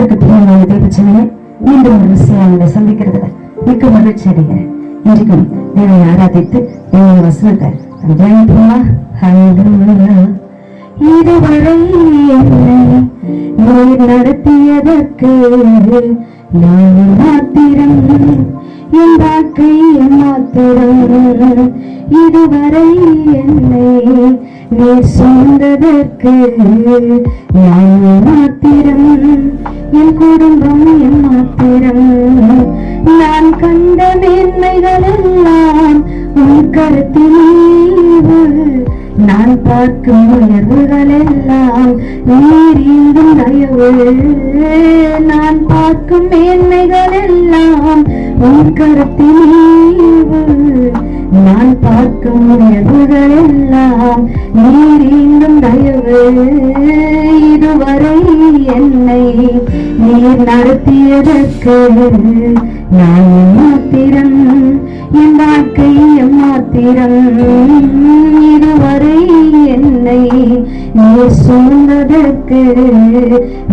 கத்திற்கு பிரியமான தேவச்சனமே மீண்டும் ஒரு விஷயம் உங்களை சந்திக்கிறதுல மிக்க மகிழ்ச்சி அடைகிறேன். இன்றைக்கும் தேவை ஆராதித்து தேவைய வசனத்தை இதுவரை என்னை நடத்தியதற்கு நான் மாத்திரம் என் வாழ்க்கை மாத்திரம். இதுவரை என்னை நீ சொந்ததற்கு நான் மாத்திரம். என் குடும்பம் என் மாத்திரம். நான் கண்ட மேன்மைகள் எல்லாம் உன் கருத்தில் நான் பார்க்கும் உயர்வுகள் நீரீந்தும் நீர் தயவு. நான் பார்க்கும் மேன்மைகளெல்லாம் உன் கருத்தில் நான் பார்க்கும் உயர்வுகள் நீரீந்தும் நீர் தயவு. இதுவரை என்னை நீர் நடத்தியதற்கு நான் மாத்திரம் என் வாழ்க்கை மாத்திரம். இதுவரை என்னை நீ சொன்னதற்கு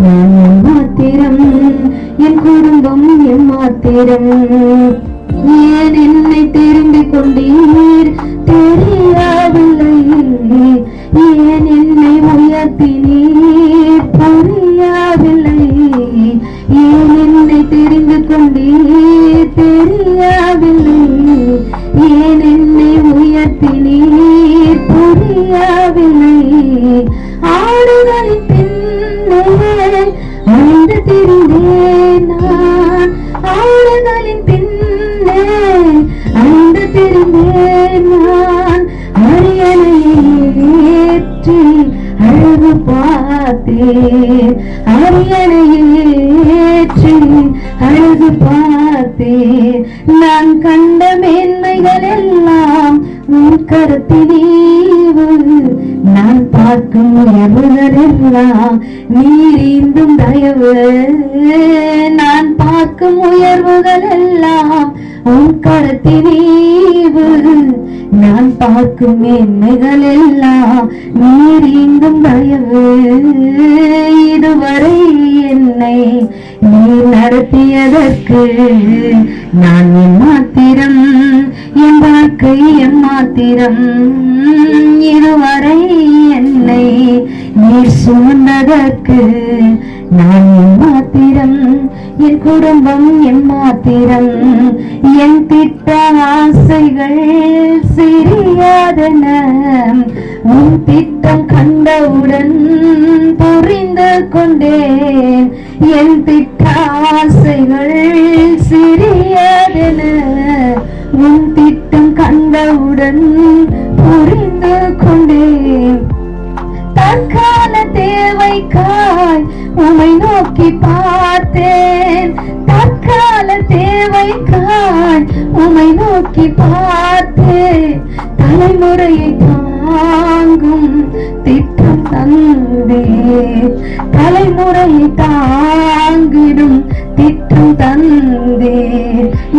நான் மாத்திரம் என் குடும்பம் என் மாத்திரம். ஏன் என்னை திரும்பிக் கொண்டீர்? தெரியாதில்லை. ஏன் என்னை உயர்த்தினீர்? தெரிந்து கொண்டே தெரியவில்லை. ஏன் என்னை உயர்த்தினே புரியவில்லை? பார்த்தேன் நான் கண்ட மேன்மைகள் எல்லாம் உன் கருத்தினீவு நான் பார்க்கும் உயர்வுகள் எல்லாம் நீரீந்தும் தயவு. நான் பார்க்கும் உயர்வுகள் எல்லாம் உன் கருத்தினீவு நான் பார்க்கும் மேன்மைகள் எல்லாம் நீரீந்தும் தயவு. இதுவரை என்னை நீ நடத்தியதற்கு நான் என் மாத்திரம் என் வாழ்க்கை என் மாத்திரம். இதுவரை என்னை நீர் சுமந்ததற்கு நான் என் மாத்திரம் என் குடும்பம் என் மாத்திரம். என் திட்ட ஆசைகள் சிறியாதன உன் திட்டம் கண்டவுடன் புரிந்து கொண்டேன். என் திட்ட ஆசைகள் சிறியதென உன் திட்டம் கண்டவுடன் புரிந்து கொண்டேன். தற்கால தேவைக்காய் உமை நோக்கி பார்த்தேன். தற்கால தேவைக்காய் உமை நோக்கி பார்த்தேன். தலைமுறையை தாங்கும் திட்டம் தந்தே தலைமுறையை தாங்கிடும் திட்டம் தந்தே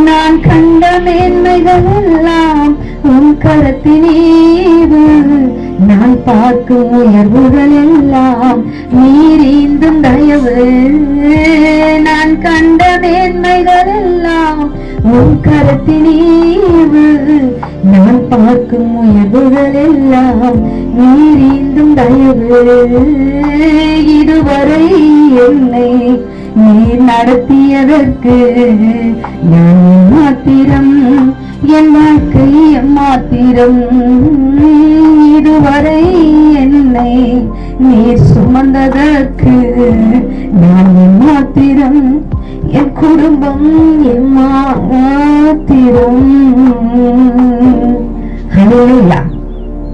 நான் கண்ட மேன்மைகள் எல்லாம் உன் கரத்தினீது நான் பார்க்கும் உயர்வுகள் எல்லாம் நீரீந்தும் தயவு. நான் கண்ட மேன்மைகள் எல்லாம் உன் கரத்தினீவு. நான் பார்க்கும் உயர்வுகள் எல்லாம் நீரீந்தும் தயவு. இதுவரை என்னை நீ நடத்தியதற்கு நான் மாத்திரம் என் வாழ்க்கை மாத்திரம். இதுவரை என்னை நீர் சுமந்ததற்கு நான் மாத்திரம் என் குடும்பம் என் மாத்திரம். ஹalleluya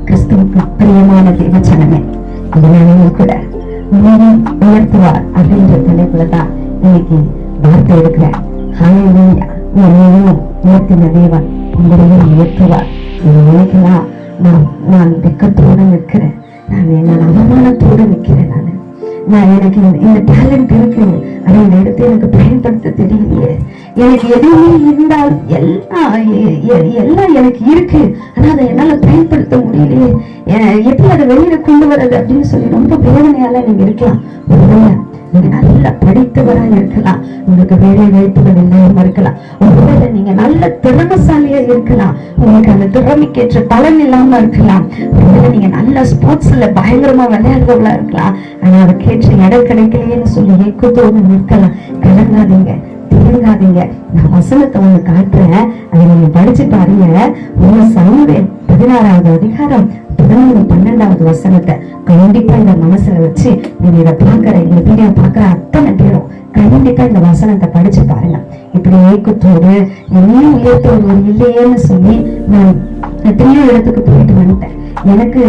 கிறிஸ்துவுக்கு பிரியமான தேவச்சனமே இந்த கூட உயர்த்துவார் அப்படின்ற தலைப்புல தான் இன்னைக்கு வார்த்தை இருக்கிறேன் என்னையும் உயர்த்தின தேவன் உங்களையும் உயர்த்துவார் நினைக்கலாம் நான் நான் வெக்கத்தோடு நிற்கிறேன். நான் நான் அவமானத்தோடு நிற்கிறேன் நான்? நான் எனக்கு இந்த- டேலண்ட் இருக்கு. ஆனா இந்த இடத்தை எனக்கு பயன்படுத்த தெரியலையே. எனக்கு எதுவுமே இருந்தால் எல்லாம் எல்லாம் எனக்கு இருக்கு. ஆனா அதை என்னால பயன்படுத்த முடியலையே. எப்படி அதை வெளியில கொண்டு வர்றது அப்படின்னு சொல்லி ரொம்ப வேதனையால நீங்க இருக்கலாம். நீங்க நல்லா படித்தவரா இருக்கலாம். உங்களுக்கு வேலை வாய்ப்புகள் இல்லாம இருக்கலாம். ஒருவேளை நீங்க நல்ல திறமசாலியா இருக்கலாம். உங்களுக்கு அந்த திறமைக்கேற்ற பலன் இல்லாம இருக்கலாம். ஒருவேளை நீங்க நல்ல ஸ்போர்ட்ஸ்ல பயங்கரமா விளையாடுறவங்களா இருக்கலாம். ஆனா அதுக்கேற்ற இடம் கிடைக்கலையேன்னு சொல்லி ஏக்கத்தோடு நிற்கலாம். கலங்காதீங்க தேங்காதீங்க நான் வசனத்தை ஒண்ணு காட்டுறேன். அதை நீங்க படிச்சு பாருங்க. உங்க சமூகம் பதினாறாவது அதிகாரம் பதினொன்று பன்னெண்டாவது வசனத்தை கண்டிப்பா இந்த மனசுல வச்சு நீங்க இதை பாக்குற இந்த வீடியோ பாக்குற அத்தனை பேரும் கண்டிப்பா இந்த வசனத்தை படிச்சு பாருங்க. இப்படி ஏக்கத்தோடு என்ன உயர்த்தோடு இல்லையேன்னு சொல்லி நான் எத்தனையோ இடத்துக்கு போயிட்டு வந்துட்டேன். எனக்கு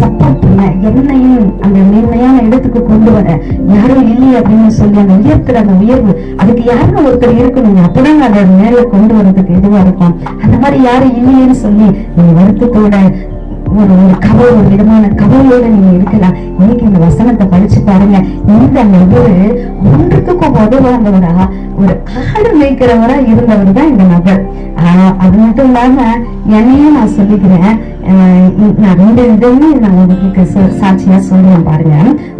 சப்போர்ட் பண்ண என்னையும் அந்த மேன்மையான இடத்துக்கு கொண்டு வர யாரும் இல்லையே அப்படின்னு சொல்லி அந்த உயர்த்துற அந்த உயர்வு அதுக்கு யாரும் ஒருத்தர் இருக்கணுங்க. அப்பதான் அதை மேல கொண்டு வர்றதுக்கு இதுவா இருக்கும். அந்த மாதிரி யாரும் இல்லையேன்னு சொல்லி நீ வருத்தத்தோட ஒரு ஒரு கவலை ஒரு விதமான கவலையோட நீங்க இருக்கலாம். இன்னைக்கு இந்த வசனத்தை படிச்சு பாருங்க. இந்த நபர் ஒன்றுத்துக்கும் உதவாதவரா ஒரு ஆடு மேய்க்கிறவரா இருந்தவர் தான் இந்த நபர். ஆஹ் அது மட்டும் இல்லாம என்னையும் நான் சொல்லிக்கிறேன். ஆஹ் நான் ரெண்டு இதுவுமே நான் உங்களுக்கு சாட்சியா சொல்லுவேன் பாருங்க.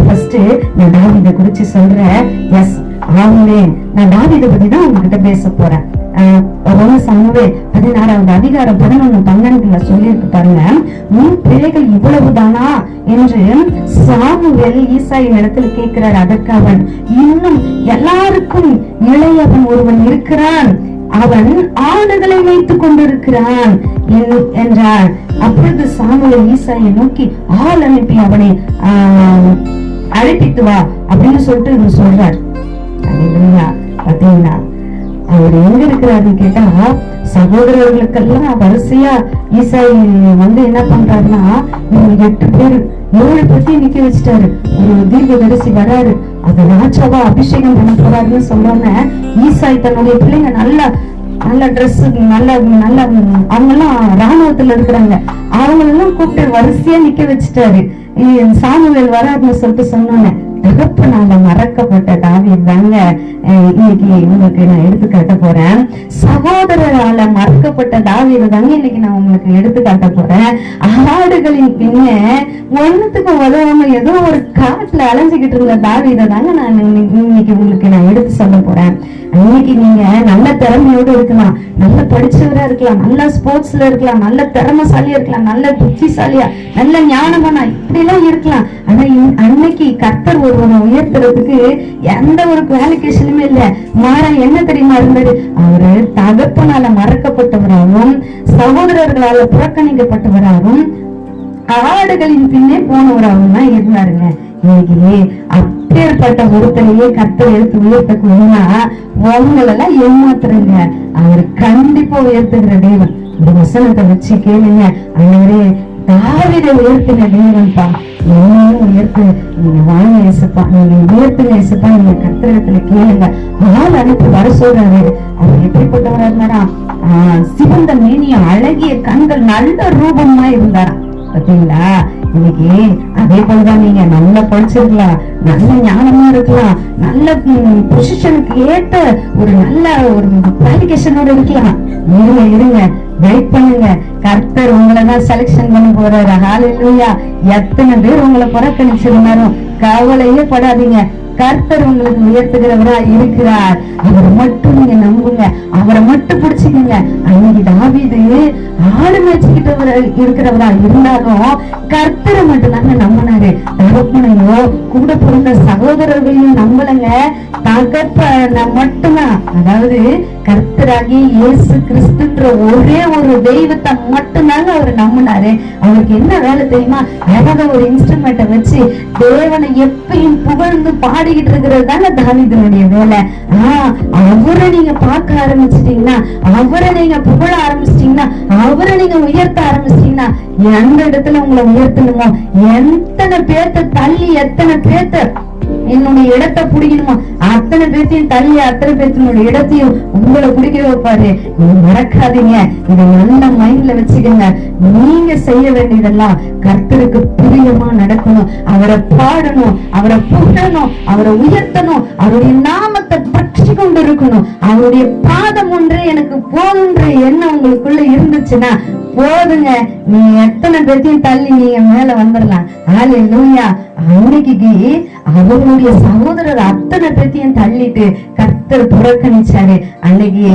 ஃபர்ஸ்ட் நான் தாவிதை குறிச்சு சொல்றேன். எஸ் ஆமே நான் தாவிதை பத்தி தான் உங்ககிட்ட பேச போறேன். ஆஹ் ரொம்ப சமூகம் பதினாறாவது அதிகாரம் பதினொன்று பன்னெண்டுல சொல்லியிருக்கு பாருங்க. உன் பிழைகள் இவ்வளவு தானா என்று சாமுவேல் ஈசாயின் இடத்துல கேட்கிறார். அதற்கு அவன் இன்னும் எல்லாருக்கும் இளையவன் ஒருவன் இருக்கிறான். அவன் ஆடுகளை வைத்துக் கொண்டிருக்கிறான் என்- என்றார். அப்பொழுது சாமுவேல் ஈசாயை நோக்கி ஆள் அனுப்பி அவனை அழைப்பித்து வா அப்படின்னு சொல்லிட்டு இவர் சொல்றார். அல்லேலூயா. அவர் எங்க இருக்கிறாருன்னு கேட்டா சகோதரர்களுக்கெல்லாம் வரிசையா ஈசாய் வந்து என்ன பண்றாருன்னா இவங்க எட்டு பேர் ஏழு பத்தி நிக்க வச்சுட்டாரு. ஒரு தீர்க்கதரிசி வராரு. அது ராஜாவா அபிஷேகம் பண்ண போறாருன்னு சொன்னோன்னே ஈசாய் தன்னுடைய பிள்ளைங்க நல்லா நல்ல ட்ரெஸ் நல்ல நல்ல அவங்க எல்லாம் ராணுவத்துல இருக்கிறாங்க. அவங்களெல்லாம் கூப்பிட்டு வரிசையா நிக்க வச்சுட்டாரு. சாமுவேல் வராருன்னு சொல்லிட்டு சொன்னோன்னே தகப்பனால மறக்கப்பட்ட தாவீது தாங்க இன்னைக்கு உங்களுக்கு நான் எடுத்து காட்ட போறேன். சகோதரரால மறக்கப்பட்ட தாவீர் தாங்க இன்னைக்கு நான் உங்களுக்கு எடுத்து காட்ட போறேன். ஆடுகளின் பின்னே ஒண்ணுத்துக்கு உதவாம ஏதோ ஒரு காட்டுல அலைஞ்சுக்கிட்டு இருந்த தாவீர தாங்க நான் இன்னைக்கு உங்களுக்கு நான் எடுத்து சொல்ல போறேன். இன்னைக்கு நீங்க நல்ல திறமையோடு இருக்கலாம். நல்ல படிச்சவரா இருக்கலாம். நல்ல ஸ்போர்ட்ஸ்ல இருக்கலாம். நல்ல திறமைசாலியா இருக்கலாம். நல்ல புத்திசாலியா நல்ல ஞானமானா இப்படி எல்லாம் இருக்கலாம். ஆனா இன்- அன்னைக்கு கர்த்தர் உன்னை உயர்த்துறதுக்கு எந்த ஒரு குவாலிஃபிகேஷனுமே இல்ல. மாறா என்ன தெரியுமா இருந்தது? அவரு தகப்பனால மறக்கப்பட்டவராகவும் சகோதரர்களால புறக்கணிக்கப்பட்டவராகவும் ஆடுகளின் பின்னே போனவராகவும் தான் இருந்தாருங்க. இன்னைக்கு அப்பேற்பட்ட ஒருத்தனையே கர்த்தர் எடுத்து உயர்த்தக்கூடனா உங்களெல்லாம் ஏமாத்துறங்க. அவர் கண்டிப்பா உயர்த்துகிற தேவன். ஒரு வசனத்தை வச்சு கேளுங்க. அன்னவரே தாவிதை உயர்த்தின தேவன்பா. எல்லாரும் உயர்த்து நீங்க வாங்க இயேசுப்பா நீங்க உயர்த்துங்க இயேசுப்பா நீங்க கத்திரத்துல கேளுங்க. ஆள் அனுப்பி வர சொல்றாரு. அவர் எப்படிப்பட்டவரா இருந்தாரா? ஆஹ் சிவந்த மேனிய அழகிய கண்கள் நல்ல ரூபமா இருந்தாராம் பாத்தீங்களா? இன்னைக்கு அதே போலதான் நீங்க நல்லா படிச்சிருக்கலாம் நல்ல ஞானமா இருக்கலாம் நல்ல பொசிஷனுக்கு ஏற்ற ஒரு நல்ல ஒரு குவாலிபிகேஷனோட இருக்கலாம் இருங்க இருங்க. வெயிட் பண்ணுங்க. கர்த்தர் உங்களை தான் செலக்ஷன் பண்ண போறாரு. ஹalleluya எத்தனை பேர் உங்களை புறக்கணிச்சிருந்தாலும் கவலையே படாதீங்க. கர்த்தர் உங்களுக்கு உயர்த்துகிறவரா இருக்கிறார். அவரை மட்டும் நீங்க நம்புங்க. அவரை மட்டும் பிடிச்சிக்கங்க. அன்னைக்கு தாவிது ஆடு மேய்ச்சிக்கிட்டவரா இருக்கிறவரா இருந்தாலும் கர்த்தரை மட்டும் தாங்க நம்பினாரு. தகப்பனையோ கூட பிறந்த சகோதரர்களையும் நம்பலங்க. தகப்பனை மட்டும்தான். அதாவது கர்த்தராகி இயேசு கிறிஸ்துன்ற ஒரே ஒரு தெய்வத்தை மட்டும்தாங்க அவர் நம்பினாரு. அவருக்கு என்ன வேலை தெரியுமா? அழகாக ஒரு இன்ஸ்ட்ருமெண்ட்டை வச்சு தேவனை எப்பயும் புகழ்ந்து பாடிக்கிட்டு இருக்கிறது தாங்க தாவிதனுடைய வேலை. ஆஹ் அவரை நீங்க பார்க்க ஆரம்பிச்சிட்டீங்கன்னா அவரை நீங்க புகழ ஆரம்பிச்சிட்டீங்கன்னா அவரை நீங்க உயர்த்த ஆரம்பிச்சிட்டீங்கன்னா எந்த இடத்துல உங்களை உயர்த்தணுமோ எத்தனை பேர்த்த தள்ளி எத்தனை பேர்த்த என்னுடைய இடத்தை பிடிக்கணுமோ அத்தனை பேர்த்தையும் தள்ளி அத்தனை பேர்த்தினுடைய இடத்தையும் உங்களுக்கு பிடிக்க நீங்க மறக்காதீங்க. இதை நல்ல மைண்ட்ல வச்சுக்கோங்க. நீங்க செய்ய வேண்டியதெல்லாம் கர்த்தருக்கு பிரியமா நடக்கணும். அவரை பாடணும் அவரை புகழணும் அவரை உயர்த்தணும் அவருடைய நாமத்தை பற்றி கொண்டு இருக்கணும் அவருடைய பாதம் ஒன்று எனக்கு போதுன்ற எண்ணம் உங்களுக்குள்ள இருந்துச்சுன்னா போதுங்க. நீ எத்தனை பேர்த்தையும் தள்ளி நீங்க மேல வந்துடலாம் ஹalleluya. அன்னைக்கு அவருடைய சகோதரர் அத்தனை பேர்த்தையும் தள்ளிட்டு கர்த்தர் புறக்கணிச்சாரு. அன்னைக்கு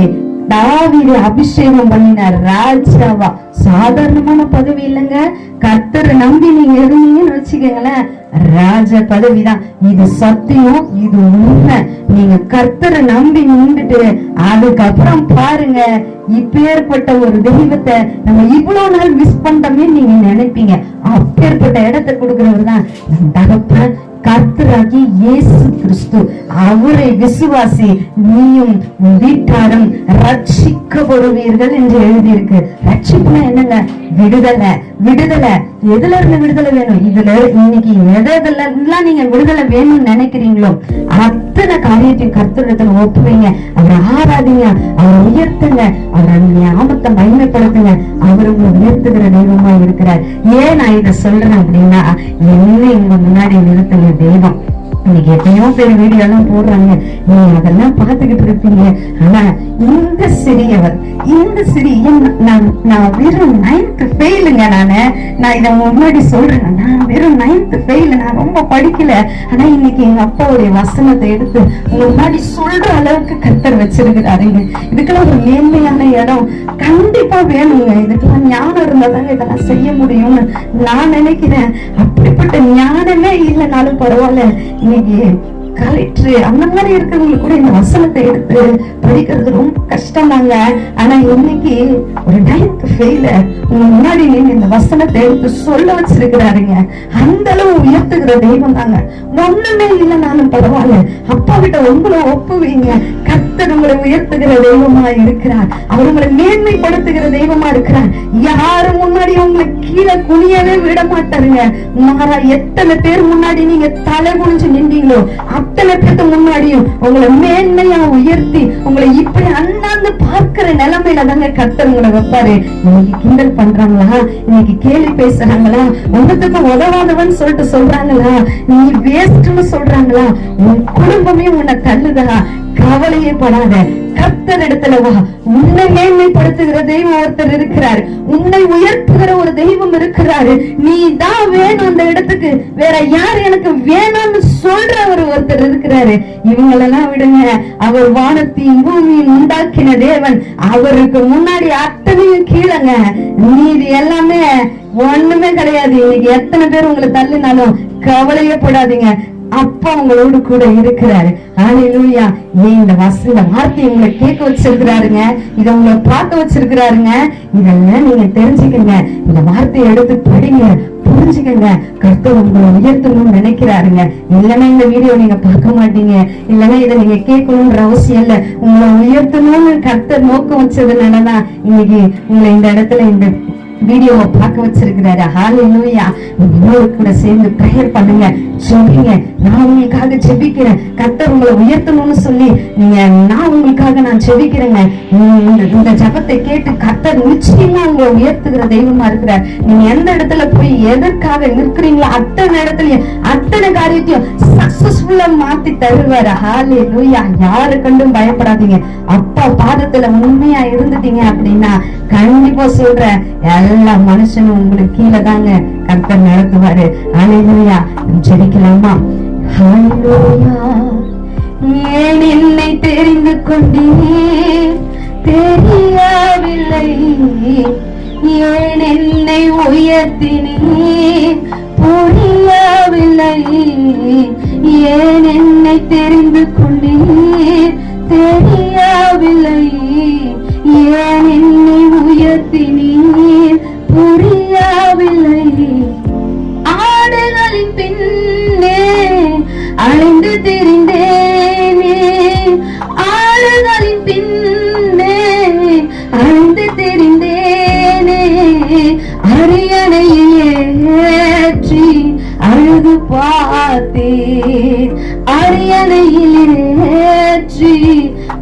தாவீது அபிஷேகம் பண்ணினார் ராஜாவா? சாதாரணமான பதவி இல்லைங்க. கர்த்தரை நம்பி நீங்க இருந்தீங்கன்னு வச்சுக்கோங்களேன் ராஜ பதவிதான். இது சத்தியம் இது உண்மை. நீங்க கர்த்தரை நம்பி நின்றுட்டு அதுக்கப்புறம் பாருங்க இப்பேற்பட்ட ஒரு தெய்வத்தை நம்ம இவ்வளவு நாள் மிஸ் பண்ணிட்டோமே நீங்க நினைப்பீங்க. அப்பேற்பட்ட இடத்தை கொடுக்கிறவர் தான் நம் தகப்பன் கர்த்தராகி இயேசு கிறிஸ்து அவரை விசுவாசி நீயும் வீட்டாரும் ரட்சிக்கப்படுவீர்கள் என்று எழுதியிருக்கு. ரட்சிப்புனா என்னங்க? விடுதலை. விடுதலை. எதுல இருந்து விடுதலை வேணும்? இதுல இன்னைக்கு எதெல்லாம் நீங்க விடுதலை வேணும்னு நினைக்கிறீங்களோ அத்தனை காரியத்தையும் கர்த்தரிடத்துல ஒப்புவீங்க. அவரை ஆராதிங்க அவரை உயர்த்துங்க அவரை ஞாபகத்தை மகிமைப்படுத்துங்க. அவர் உங்களை உயர்த்துகிற தெய்வமா இருக்கிறார். ஏன் நான் இதை சொல்றேன் அப்படின்னா என்ன இங்க முன்னாடி நிறுத்தின தெய்வம். இன்னைக்கு எத்தனையோ பேர் வீடியோ எல்லாம் போடுறாங்க. நீங்க அதெல்லாம் பார்த்துக்கிட்டு இருப்பீங்க. ஆனா இந்த சிறியவர் இந்த சிறிய நான் நான் வெறும் நைன்த் ஃபெயிலுங்க நானு. நான் இதை முன்னாடி சொல்றேன். நான் வெறும் நைன்த் ஃபெயில் நான் ரொம்ப படிக்கல. ஆனா இன்னைக்கு எங்க அப்பாவுடைய வசனத்தை எடுத்து உங்க முன்னாடி சொல்ற அளவுக்கு கத்தர் வச்சிருக்கிறாருங்க இதுக்கெல்லாம் ஒரு மேன்மையான இடம். கண்டிப்பா வேணுங்க. இதுக்கெல்லாம் ஞானம் இருந்தா தாங்க இதெல்லாம் செய்ய முடியும்னு நான் நினைக்கிறேன். அப்படிப்பட்ட ஞானமே இல்லைனாலும் பரவாயில்ல. இன்னைக்கு கலெக்டர் அந்த மாதிரி இருக்கிறவங்களுக்கு கூட இந்த வசனத்தை எடுத்து படிக்கிறது ரொம்ப கஷ்டமாங்க ஆனா இன்னைக்கு ஒரு நைன்த் ஃபெயில உங்க முன்னாடி நீங்க இந்த வசனத்தை எடுத்து சொல்ல வச்சிருக்கிறாருங்க. அந்த அளவு உயர்த்துகிற தெய்வம் தாங்க ஒண்ணுமே இல்லைனாலும் பரவாயில்ல. அப்பா கிட்ட உங்களை ஒப்புவீங்க. கர்த்தர் உங்களை உயர்த்துகிற தெய்வமா இருக்கிறார். அவர் உங்களை மேன்மைப்படுத்துகிற தெய்வமா இருக்கிறார். யாரும் முன்னாடி உங்களை கீழே குனியவே விட மாட்டாருங்க மாறா எத்தனை பேர் முன்னாடி நீங்க தலை குனிஞ்சு நின்றீங்களோ அத்தனை பேருக்கு முன்னாடியும் உங்களை மேன்மையா உயர்த்தி உங்களை இப்படி அண்ணாந்து பார்க்கிற நிலைமையில தாங்க கர்த்தர் உங்களை வைப்பாரு. இன்னைக்கு கிண்டல் பண்றாங்களா? இன்னைக்கு கேலி பேசுறாங்களா? உனக்கு உதவாதவன் சொல்லிட்டு சொல்றாங்களா? நீ வேஸ்ட்னு சொல்றாங்களா? உன் குடும்பமே உன்னை தள்ளுதா கவலையே படாத. கர்த்தர் இடத்துல வா உன்னை மேன்மைப்படுத்துகிற தெய்வம் ஒருத்தர் இருக்கிறாரு. உன்னை உயர்த்துகிற ஒரு தெய்வம் இருக்கிறாரு. நீ தான் வேணும் அந்த இடத்துக்கு. வேற யார் எனக்கு வேணும்னு சொல்ற ஒரு ஒருத்தர் இருக்கிறாரு. இவங்களெல்லாம் விடுங்க. அவர் வானத்தையும் பூமியும் உண்டாக்கின தேவன் அவருக்கு முன்னாடி அத்தனையும் கீழங்க. நீதி எல்லாமே ஒண்ணுமே கிடையாது. இன்னைக்கு எத்தனை பேர் உங்களை தள்ளினாலும் கவலையே படாதீங்க. அப்பா உங்களோடு கூட இருக்கிறாரு. ஹalleluya ஏன் இந்த வச இந்த வார்த்தையை உங்களை கேட்க வச்சிருக்கிறாருங்க. இதை உங்களை பார்க்க வச்சிருக்கிறாருங்க. இதெல்லாம் நீங்க தெரிஞ்சுக்கங்க. இந்த வார்த்தையை எடுத்து படிங்க. புரிஞ்சுக்கங்க. கர்த்தர் உங்களை உயர்த்தணும்னு நினைக்கிறாருங்க. இல்லைன்னா இந்த வீடியோ நீங்க பார்க்க மாட்டீங்க. இல்லைன்னா இதை நீங்க கேட்கணும்ன்ற அவசியம் இல்ல. உங்களை உயர்த்தணும்னு கர்த்தர் நோக்கம் வச்சதுனாலதான் இன்னைக்கு உங்களை இந்த இடத்துல இந்த வீடியோவை பார்க்க வச்சிருக்கிறாரு. ஹalleluya லூயா கூட சேர்ந்து ப்ரேயர் பண்ணுங்க. ஜெபிங்க நான் உங்களுக்காக ஜெபிக்கிறேன். கர்த்தர் உங்களை உயர்த்தணும்னு சொல்லி நீங்க நான் உங்களுக்காக நான் ஜெபிக்கிறேங்க. இந்த- ஜபத்தை கேட்டு கர்த்தர் நிச்சயமா உங்களை உயர்த்துகிற தெய்வமா இருக்கிறார். நீங்க எந்த இடத்துல போய் எதற்காக நிற்கிறீங்களோ அத்தனை இடத்துலயும் அத்தனை காரியத்தையும் சக்சஸ்ஃபுல்லா மாத்தி தருவாரு. லூயா யாரு கண்டும் பயப்படாதீங்க. அப்பா பாதத்துல உண்மையா இருந்துட்டீங்க அப்படின்னா கண்டிப்பா சொல்றேன். எல்லா மனுஷனும் உங்களுக்கு கீழே தாங்க. கர்த்தர் நடத்துவாரு. அலையா ஜெபிக்கலாமா? ஏன் என்னை தெரிந்து கொண்டீர்? தெரியவில்லை. ஏன் என்னை உயர்த்தினீர்? புரியவில்லை. ஏன் என்னை தெரிந்து கொண்டீர்? தெரியவில்லை. ஏன் என்னை உயர்த்தி பார்த்தேன் அரியணையில் ஏற்றி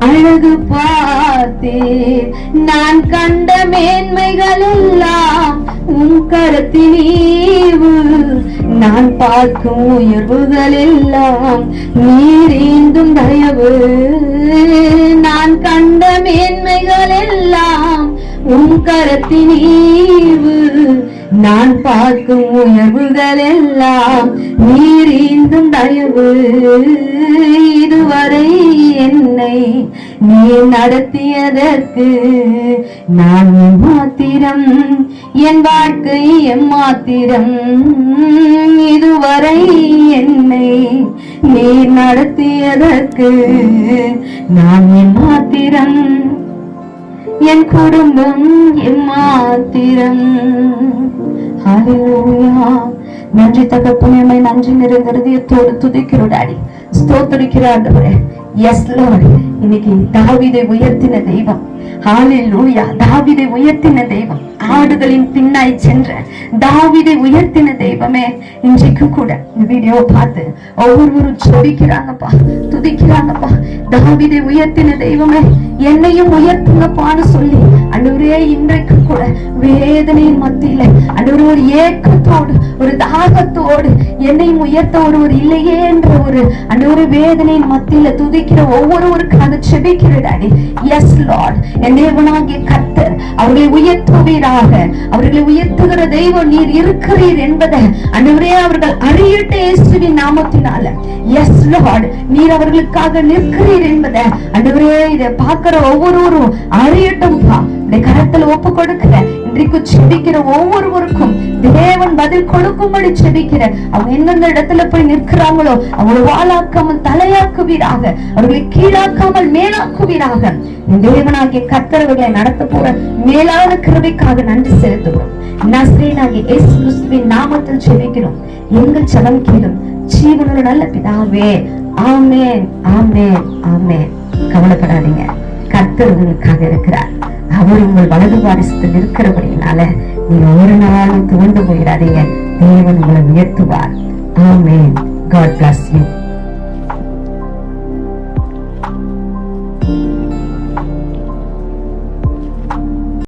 அழகு பார்த்தேன். நான் கண்ட மேன்மைகள் எல்லாம் உன் கருத்தினீவு. நான் பார்க்கும் உயர்வுகள் எல்லாம் நீரீந்தும் தயவு. நான் கண்ட மேன்மைகள் எல்லாம் உன் கருத்தினீவு. நான் பார்க்கும் உயர்வுகள் எல்லாம் நீரீந்தும் தயவு. இதுவரை என்னை நீ நடத்தியதற்கு நான் மாத்திரம் என் வாழ்க்கை எம்மாத்திரம் இதுவரை என்னை நீ நடத்தியதற்கு நான் எம்மாத்திரம் என் குடும்பம் என் மாத்திரம். நன்றி தகப்பனே நன்றி நிறைந்த இருதயத்தோடு துதிக்கிறோம் டாடி. ஸ்தோத்தரிக்கிறாண்டவரே எஸ் லார்ட் இன்னைக்கு தாவிதை உயர்த்தின தெய்வம். தாவிதை உயர்த்தின தெய்வம். ஆடுகளின் பின்னாய் சென்ற தாவிதை உயர்த்தின தெய்வமே இன்றைக்கு கூட. வீடியோ பார்த்து ஒவ்வொருவரும் ஜெபிக்கிறாங்கப்பா துதிக்கிறாங்கப்பா. தாவிதை உயர்த்தின தெய்வமே என்னையும் உயர்த்துங்கப்பான்னு சொல்லி அண்டவரே இன்றைக்கு கூட வேதனையின் மத்தியில அண்டவரே ஒரு ஏக்கத்தோடு ஒரு தாகத்தோடு என்னையும் உயர்த்த ஒருவர் இல்லையே என்ற ஒரு அண்டவரே வேதனையின் மத்தியில துதிக்கிற ஒவ்வொருவருக்காக செபிக்கிற டாடி. எஸ் லார்ட் தேவனாகிய கத்தர் அவர்களை உயர்த்துவீராக. அவர்களை உயர்த்துகிற தெய்வம் நீர் இருக்கிறீர் என்பதை அன்றுவரே அவர்கள் அறியட்ட இயேசுவின் நாமத்தினால. எஸ் லார்ட் நீர் அவர்களுக்காக நிற்கிறீர் என்பதை அன்றுவரே இதை பார்க்கிற ஒவ்வொருவரும் அறியட்டும் இந்த ஒப்பு கொடுக்கிற இன்றைக்கு செபிக்கிற ஒவ்வொருவருக்கும் தேவன் பதில் கொடுக்கும்படி செபிக்கிற அவங்க எந்தெந்த இடத்துல போய் நிற்கிறாங்களோ அவங்களை வாழாக்காமல் தலையாக்குவீராக அவர்களை கீழாக்காமல் மேலாக்குவீராக. தேவனாகிய கத்தரவர்களை நடத்த போற மேலான கிருவைக்காக நன்றி செலுத்துகிறோம். நஸ்ரீனாகிய இயேசு கிறிஸ்துவின் நாமத்தில் செபிக்கிறோம். எங்கள் சலம் கேளும். ஜீவனோட நல்ல பிதாவே ஆமென் ஆமென் ஆமென். கவலைப்படாதீங்க. கத்தர் உங்களுக்காக இருக்கிறார். அவர் உங்கள் வலது பாரிசத்தில் இருக்கிறபடினால நீங்க ஒரு நாளும் துவண்டு போயிடாதீங்க. தேவன் உங்களை உயர்த்துவார். ஆமென். God bless you